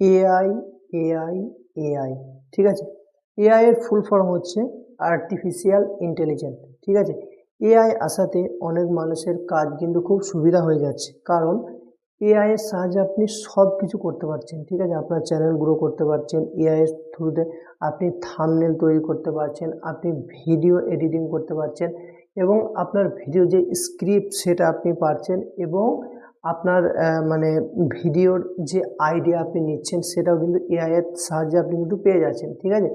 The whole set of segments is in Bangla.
এআই এআই এআই ঠিক আছে? এআই এর ফুল ফর্ম হচ্ছে আর্টিফিশিয়াল ইন্টেলিজেন্ট ঠিক আছে? এআই আসাতে অনেক মানুষের কাজ কিন্তু খুব সুবিধা হয়ে যাচ্ছে। কারণ এআই এর সাহায্যে আপনি সব কিছু করতে পারছেন, ঠিক আছে? আপনার চ্যানেল গ্রো করতে পারছেন এআই এর থ্রুতে আপনি থামনেল তৈরি করতে পারছেন, আপনি ভিডিও এডিটিং করতে পারছেন এবং আপনার ভিডিও যে স্ক্রিপ্ট সেটা আপনি পারছেন এবং আপনার মানে ভিডিওর যে আইডিয়া আপনি নিচ্ছেন সেটাও কিন্তু এআই এর সাহায্যে আপনি কিন্তু পেয়ে যাচ্ছেন, ঠিক আছে?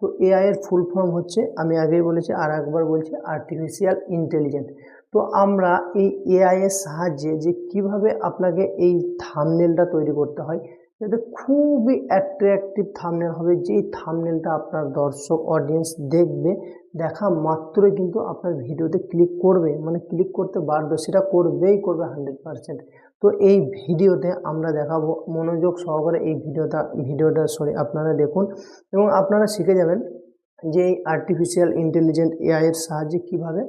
তো এআই এর ফুল ফর্ম হচ্ছে, আমি আগেই বলেছি, আর একবার বলছি আর্টিফিশিয়াল ইন্টেলিজেন্ট তো আমরা এই এআই এর সাহায্যে যে কীভাবে আপনাকে এই থামনেলটা তৈরি করতে হয় যাতে খুবই অ্যাট্রাকটিভ থামনেল হবে, যেই থামনেলটা আপনার দর্শক অডিয়েন্স দেখবে দেখা মাত্রই কিন্তু আপনার ভিডিওতে ক্লিক করবে মানে ক্লিক করতে বাড়বে সেটা করবেই করবে হান্ড্রেড পারসেন্ট তো এই ভিডিওতে আমরা দেখাবো মনোযোগ সহকারে এই ভিডিওটা ভিডিওটা সরি আপনারা দেখুন। এবং আপনারা শিখে যাবেন যে এই আর্টিফিশিয়াল ইন্টেলিজেন্ট এআইয়ের সাহায্যে কীভাবে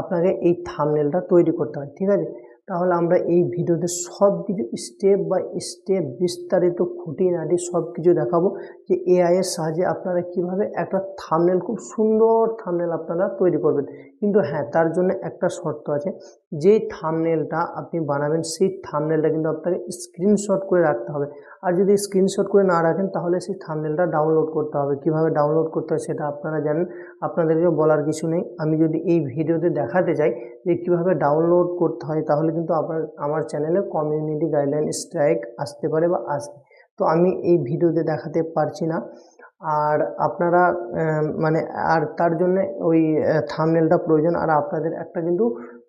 আপনাকে এই থামনেলটা তৈরি করতে হয়, ঠিক আছে? তাহলে আমরা এই ভিডিওতে সব কিছু স্টেপ বাই স্টেপ বিস্তারিত খুঁটিনাটি সব কিছু দেখাবো যে এআই এর সাহায্যে আপনারা কীভাবে একটা থামনেল খুব সুন্দর থামনেল আপনারা তৈরি করবেন। কিন্তু হ্যাঁ তার জন্য একটা শর্ত আছে। যে থামনেলটা আপনি বানাবেন, সেই থামনেলটা কিন্তু আপনাকে স্ক্রিনশট করে রাখতে হবে। আর যদি স্ক্রিনশট করে না রাখেন, তাহলে সেই থামনেলটা ডাউনলোড করতে হবে। কীভাবে ডাউনলোড করতে হয় সেটা আপনারা জানেন আপনাদেরকে বলার কিছু নেই। আমি যদি এই ভিডিওতে দেখাতে চাই যে কীভাবে ডাউনলোড করতে হয়, তাহলে কিন্তু আপনার, আমার চ্যানেলে কমিউনিটি গাইডলাইন স্ট্রাইক আসতে পারে বা আসবে। তো আমি এই ভিডিওতে দেখাতে পারছি না। আর আপনারা মানে আর তার জন্য ওই থামনেলটা প্রয়োজন। আর আপনাদের একটা কিন্তু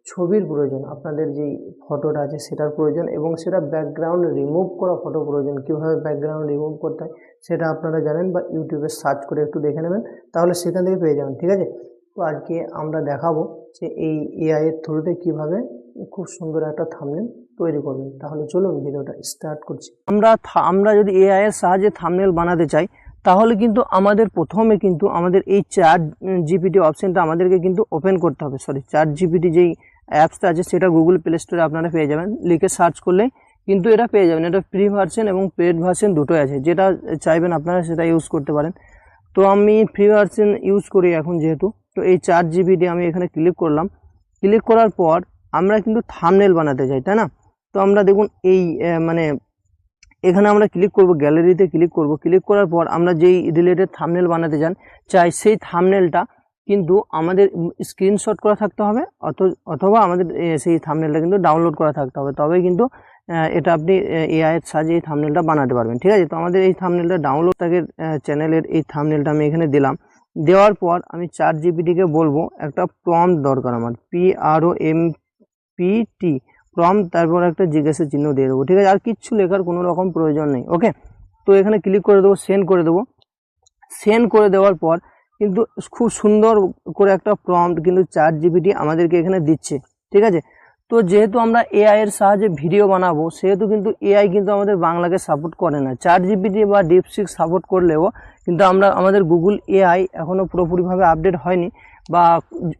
ছবির প্রয়োজন, আপনাদের যেই ফটোটা আছে সেটার প্রয়োজন এবং সেটা ব্যাকগ্রাউন্ড রিমুভ করা ফটো প্রয়োজন। কীভাবে ব্যাকগ্রাউন্ড রিমুভ করতে হয় সেটা আপনারা জানেন বা ইউটিউবে সার্চ করে একটু দেখে নেবেন, তাহলে সেখান থেকে পেয়ে যাবেন, ঠিক আছে? তো আজকে আমরা দেখাবো যে এই এআই এর থ্রুতে কীভাবে খুব সুন্দর একটা থামনেল তৈরি করবেন। তাহলে চলুন ভিডিওটা স্টার্ট করছি। আমরা আমরা যদি এআই এর সাহায্যে থামনেল বানাতে চাই তাহলে কিন্তু আমাদের প্রথমে কিন্তু আমাদের এই চার জিপিটি অপশনটা আমাদেরকে কিন্তু ওপেন করতে হবে। সরি চার জিপিটি যেই অ্যাপসটা আছে সেটা গুগল প্লে স্টোরে আপনারা পেয়ে যাবেন। লিখে সার্চ করলে কিন্তু এটা পেয়ে যাবেন। এটা ফ্রি ভার্সন এবং পেড ভার্সন দুটোই আছে। যেটা চাইবেন আপনারা সেটা ইউজ করতে পারেন। তো আমি ফ্রি ভার্সন ইউজ করি এখন যেহেতু। তো এই চার জিবিটি আমি এখানে ক্লিক করলাম। ক্লিক করার পর আমরা কিন্তু থামনেল বানাতে চাই তাই না? তো আমরা দেখুন এই মানে এখানে আমরা ক্লিক করব গ্যালারিতে ক্লিক করব। ক্লিক করার পর আমরা যেই রিলেটেড থামনেল বানাতে চান, চাই সেই থামনেলটা কিন্তু আমাদের স্ক্রিনশট করা থাকতে হবে, অথ- অথবা আমাদের সেই থামনেলটা কিন্তু ডাউনলোড করা থাকতে হবে। তবে কিন্তু এটা আপনি এআই এর সাহায্যে এই থামনেলটা বানাতে পারবেন। ঠিক আছে? তো আমাদের এই থামনেলটা ডাউনলোড থাকে চ্যানেলের এই থামনেলটা আমি এখানে দিলাম। দেওয়ার পর আমি চার জিবিটিকে বলব, একটা প্রম্পট দরকার আমার P R O M P T prompt তারপর একটা জিজ্ঞাসা চিহ্ন দিয়ে দেবো, ঠিক আছে? আর কিচ্ছু লেখার কোনো রকম প্রয়োজন নেই ওকে তো এখানে ক্লিক করে দেবো সেন্ড করে দেবো। সেন্ড করে দেওয়ার পর কিন্তু খুব সুন্দর করে একটা প্রম্পট কিন্তু চার জিবিটি আমাদেরকে এখানে দিচ্ছে, ঠিক আছে? তো যেহেতু আমরা এআই এর সাহায্যে ভিডিও বানাবো, সেহেতু কিন্তু এআই কিন্তু আমাদের বাংলাকে সাপোর্ট করে না। চার জিবিটি বা ডিপসিক সাপোর্ট করলেও কিন্তু আমরা, আমাদের গুগল এআই এখনও পুরোপুরিভাবে আপডেট হয়নি বা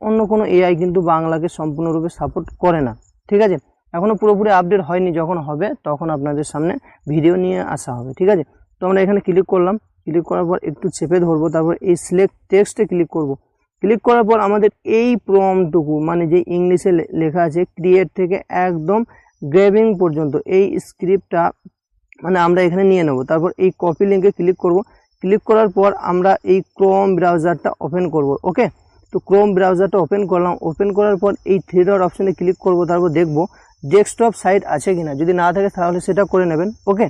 অন্য কোনো এআই কিন্তু বাংলাকে সম্পূর্ণরূপে সাপোর্ট করে না, ঠিক আছে? এখনও পুরোপুরি আপডেট হয়নি, যখন হবে তখন আপনাদের সামনে ভিডিও নিয়ে আসা হবে, ঠিক আছে? তো আমরা এখানে ক্লিক করলাম ক্লিক করার পর একটু চেপে ধরবো, তারপর এই সিলেক্ট টেক্সটে ক্লিক করব। ক্লিক করার পর আমাদের এই প্রমটুকু মানে যে ইংলিশে লেখা আছে ক্রিয়েট থেকে একদম গ্রেভিং পর্যন্ত, এই স্ক্রিপ্টটা মানে আমরা এখানে নিয়ে নেব। তারপর এই কপি লিঙ্কে ক্লিক করব। ক্লিক করার পর আমরা এই ক্রোম ব্রাউজারটা ওপেন করব ওকে তো ক্রোম ব্রাউজারটা ওপেন করলাম ওপেন করার পর এই থ্রি ডট অপশানে ক্লিক করব, তারপর দেখব ডেস্কটপ সাইট আছে কিনা, যদি না থাকে তাহলে সেটা করে নেবেন ওকে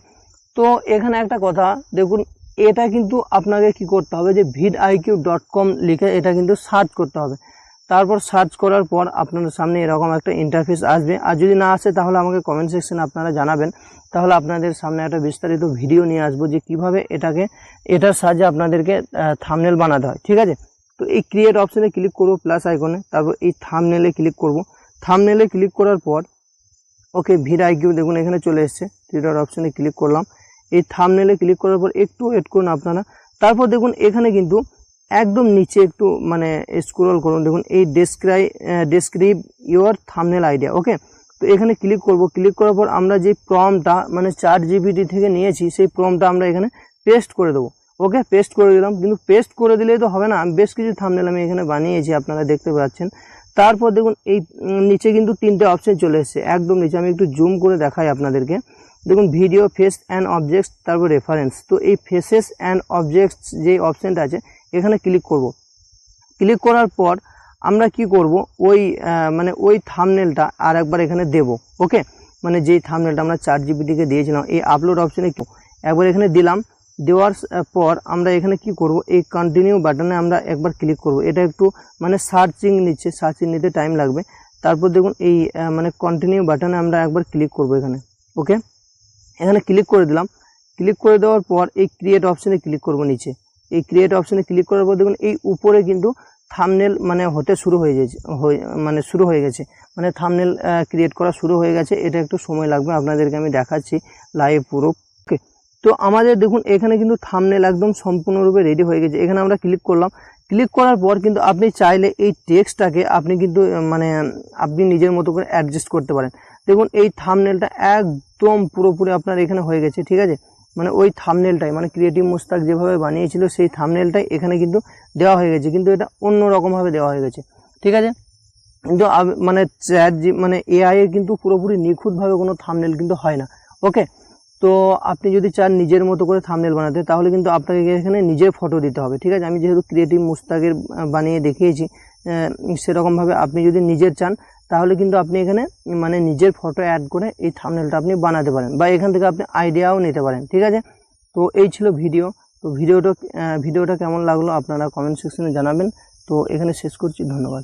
তো এখানে একটা কথা, দেখুন, এটা কিন্তু আপনাকে কি করতে হবে যে ভিড আইকিউ ডট কম লিখে এটা কিন্তু সার্চ করতে হবে। তারপর সার্চ করার পর আপনার সামনে এরকম একটা ইন্টারফেস আসবে। আর যদি না আসে, তাহলে আমাকে কমেন্ট সেকশনে আপনারা জানাবেন। তাহলে আপনাদের সামনে একটা বিস্তারিত ভিডিও নিয়ে আসব যে কীভাবে এটাকে, এটার সাহায্যে আপনাদেরকে থামনেল বানাতে হয়, ঠিক আছে? তো এই ক্রিয়েট অপশানে ক্লিক করব প্লাস আইকনে তারপর এই থামনেলে ক্লিক করব। থামনেলে ক্লিক করার পর ওকে ভিড আইকিউ দেখুন, এখানে চলে এসছে। থ্রি ডট অপশানে ক্লিক করলাম। এই থামনেলে ক্লিক করার পর একটু ওয়েট করুন আপনারা। তারপর দেখুন, এখানে কিন্তু একদম নিচে একটু মানে স্ক্রল করুন। দেখুন, এই describe describe your thumbnail idea okay তো এখানে ক্লিক করব। ক্লিক করার পর আমরা যে প্রমটা মানে চার জিবিটি থেকে নিয়েছি, সেই প্রমটা আমরা এখানে পেস্ট করে দেবো ওকে পেস্ট করে দিলাম। কিন্তু পেস্ট করে দিলেই তো হবে না। আমি বেশ কিছু থামনেল আমি এখানে বানিয়েছি, আপনারা দেখতে পাচ্ছেন। তারপর দেখুন, এই নিচে কিন্তু তিনটে অপশন চলে এসেছে। একদম নিচে, আমি একটু জুম করে দেখাই আপনাদেরকে। দেখুন ভিডিও ফেস অ্যান্ড অবজেক্টস তারপর রেফারেন্স তো এই ফেসেস অ্যান্ড অবজেক্টস যে অপশানটা আছে, এখানে ক্লিক করব। ক্লিক করার পর আমরা কি করব? ওই মানে ওই থামনেলটা আর একবার এখানে দেব ওকে মানে যেই থামনেলটা আমরা চার জিবিটিকে দিয়েছিলাম, এই আপলোড অপশনে একবার এখানে দিলাম দেওয়ার পর আমরা এখানে কি করব? এই কন্টিনিউ বাটনে আমরা একবার ক্লিক করব। এটা একটু মানে সার্চিং নিচ্ছে সার্চিং নিতে টাইম লাগবে। তারপর দেখুন এই মানে কন্টিনিউ বাটনে আমরা একবার ক্লিক করব এখানে। ওকে এখানে ক্লিক করে দিলাম। ক্লিক করে দেওয়ার পর এই ক্রিয়েট অপশানে ক্লিক করব নিচে। এই ক্রিয়েট অপশানে ক্লিক করার পর দেখুন এই উপরে কিন্তু থামনেল মানে হতে শুরু হয়ে গেছে মানে শুরু হয়ে গেছে। মানে থামনেল ক্রিয়েট করা শুরু হয়ে গেছে। এটা একটু সময় লাগবে। আপনাদেরকে আমি দেখাচ্ছি লাইভ পুরো ওকে তো আমাদের দেখুন, এখানে কিন্তু থামনেল একদম সম্পূর্ণরূপে রেডি হয়ে গেছে। এখানে আমরা ক্লিক করলাম। ক্লিক করার পর কিন্তু আপনি চাইলে এই টেক্সটটাকে আপনি কিন্তু মানে আপনি নিজের মতো করে অ্যাডজাস্ট করতে পারেন। দেখুন, এই থামনেলটা একদম পুরোপুরি আপনার এখানে হয়ে গেছে, ঠিক আছে? মানে ওই থামনেলটাই মানে ক্রিয়েটিভ মুস্তাক যেভাবে বানিয়েছিল, সেই থামনেলটাই এখানে কিন্তু দেওয়া হয়ে গেছে। কিন্তু এটা অন্য রকমভাবে দেওয়া হয়ে গেছে, ঠিক আছে? কিন্তু মানে চ্যাট মানে এআই কিন্তু পুরোপুরি নিখুঁতভাবে কোনো থামনেল কিন্তু হয় না। ওকে তো আপনি যদি চান নিজের মতো করে থামনেল বানাতে, তাহলে কিন্তু আপনাকে এখানে নিজের ফটো দিতে হবে, ঠিক আছে? আমি যেহেতু ক্রিয়েটিভ মুস্তাকের বানিয়ে দেখিয়েছি সেরকমভাবে আপনি যদি নিজের চান, তাহলে কিন্তু আপনি এখানে মানে নিজের ফটো অ্যাড করে এই থামনেলটা আপনি বানাতে পারেন বা এখান থেকে আপনি আইডিয়াও নিতে পারেন, ঠিক আছে? তো এই ছিল ভিডিও তো ভিডিওটা ভিডিওটা কেমন লাগল আপনারা কমেন্ট সেকশনে জানাবেন। তো এখানে শেষ করছি, ধন্যবাদ।